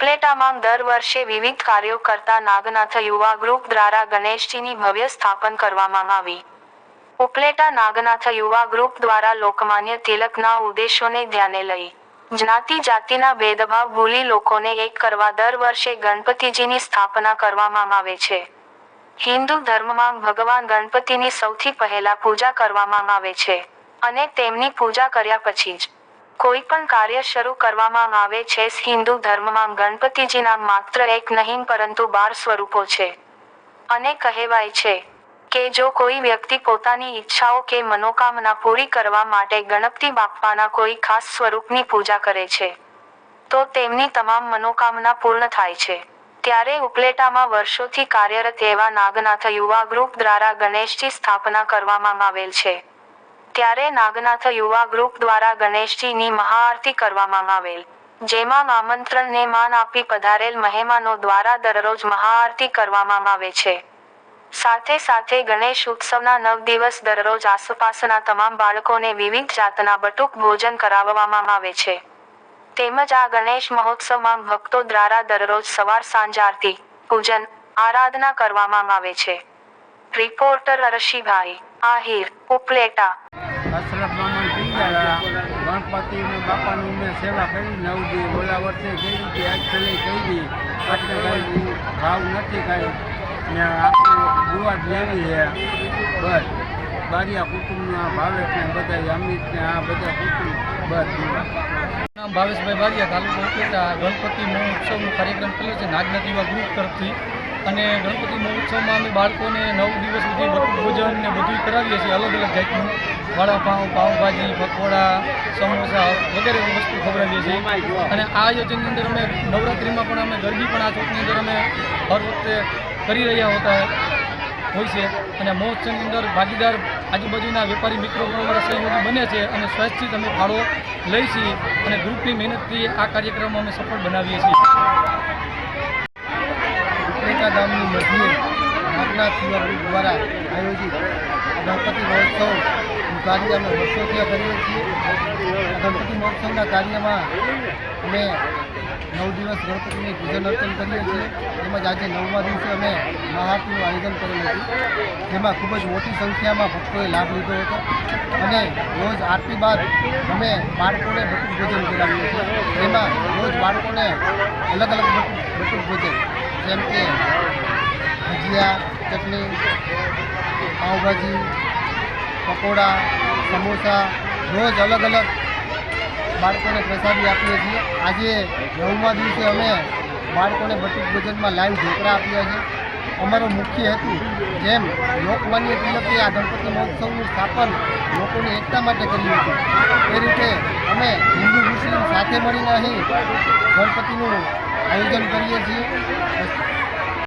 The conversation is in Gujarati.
ઉપલેટામાં દર વર્ષે વિવિધ કાર્યો કરતા નાગનાથ યુવા ગ્રુપ દ્વારા ગણેશજીની ભવ્ય સ્થાપન કરવામાં આવી. ઉપલેટા નાગનાથ યુવા ગ્રુપ દ્વારા લોકમાન્ય તિલકના ઉદ્દેશોને ધ્યાને લઈ જ્ઞાતિ જાતિના ભેદભાવ ભૂલી લોકોને એક કરવા દર વર્ષે ગણપતિજીની સ્થાપના કરવામાં આવે છે. હિન્દુ ધર્મમાં ભગવાન ગણપતિની સૌથી પહેલા પૂજા કરવામાં આવે છે અને તેમની પૂજા કર્યા પછી જ કોઈ પણ કાર્ય શરૂ કરવામાં આવે છે, હિન્દુ ધર્મમાં ગણપતિજીના માત્ર એક નહીં, પરંતુ બાર સ્વરૂપો છે. અને કહેવાય છે કે જો કોઈ વ્યક્તિ પોતાની ઈચ્છાઓ કે મનોકામના પૂરી કરવા માટે ગણપતિ બાપ્પાના કોઈ ખાસ સ્વરૂપની પૂજા કરે છે, તો તેમની તમામ મનોકામના પૂર્ણ થાય છે. ત્યારે ઉપલેટામાં વર્ષોથી કાર્યરત એવા નાગનાથ યુવા ગ્રુપ દ્વારા ગણેશજી સ્થાપના કરવામાં આવેલ છે. ત્યારે નાગનાથ યુવા ગ્રુપ દ્વારા ગણેશજીની મહાઆરતી કરવામાં આવેલ, જેમાં આમંત્રણને માન આપી પધારેલ મહેમાનો દ્વારા દરરોજ મહાઆરતી કરવામાં આવે છે. સાથે સાથે ગણેશ ઉત્સવના નવ દિવસ દરરોજ આસપાસના તમામ બાળકોને વિવિધ જાતના બટુક ભોજન કરાવવામાં આવે છે. તેમજ આ ગણેશ મહોત્સવમાં ભક્તો દ્વારા દરરોજ સવાર સાંજ આરતી, પૂજન, આરાધના કરવામાં આવે છે. રિપોર્ટર અરશીભાઈ આહિર ઉપલેટા અશરફ મામા પી ગણપતિ ને બાપાની મેં સેવા કરી નવ દી ઓલા વર્ષે કરી હતી આજ છેલ્લે કરી આટલે કાંઈ ભાવ નથી કાંઈ. ને આપણે દુવા લેવી છે બસ બારિયા કુટુંબના ભાવેશ ને બધા અમિત આ બધા કુટુંબ બસ. નામ ભાવેશભાઈ બારિયા તાલુકો ઉપલેટા ગણપતિ મહોત્સવનો કાર્યક્રમ કર્યો છે નાગનાથ યુવા ગ્રુપ તરફથી. અને ગણપતિ મહોત્સવમાં અમે બાળકોને નવ દિવસ સુધી બટુક ભોજન ને બધું કરાવીએ છીએ. અલગ અલગ જાતનું. વડાપાઉં પાઉંભાજી, પકોડા, સમોસા વગેરે વસ્તુ ખવડાવીએ છીએ. અને આ આયોજનની અંદર અમે નવરાત્રિમાં પણ અમે ગરબી પણ આ ચોકની અંદર અમે હર વખતે કરી રહ્યા હોતા હોય છે. અને મહોત્સવની અંદર ભાગીદાર આજુબાજુના વેપારી મિત્રો પણ અમારા સહયોગી બને છે અને સ્વૈચ્છિક અમે ફાળો લઈ છીએ અને ગ્રુપની મહેનતથી આ કાર્યક્રમ અમે સફળ બનાવીએ છીએ. ઉપલેટા ગામની મધ્યે નાગનાથ યુવા દ્વારા આયોજિત ગણપતિ મહોત્સવનું કાર્ય અમે વર્ષોથી કરીએ છીએ. ગણપતિ મહોત્સવના કાર્યમાં અમે નવ દિવસ ગણપતિની પૂજન અર્ચન કરીએ છીએ. તેમજ આજે નવમા દિવસે અમે મહાઆરતીનું આયોજન કરેલું હતું. જેમાં ખૂબ જ મોટી સંખ્યામાં ભક્તોએ લાભ લીધો હતો. અને રોજ આરતી બાદ અમે બાળકોને બટુક ભોજન કરાવીએ છીએ. જેમાં રોજ બાળકોને અલગ અલગ બટુક ભોજન જેમ કે ભજીયા, ચટણી, પાઉંભાજી, પકોડા, સમોસા, રોજ અલગ અલગ બાળકોને પ્રસાદી આપીએ છીએ. આજે નવમા દિવસે અમે બાળકોને બટુક ભોજનમાં લાઈવ ઢોકળા આપ્યા છે. અમારો મુખ્ય હેતુ જેમ લોકમાન્ય તિલકે આ ગણપતિ મહોત્સવનું સ્થાપન લોકોની એકતા માટે કર્યું હતું. એ રીતે અમે હિન્દુ મુસ્લિમ સાથે મળીને અહીં ગણપતિનું આયોજન કરીએ છીએ.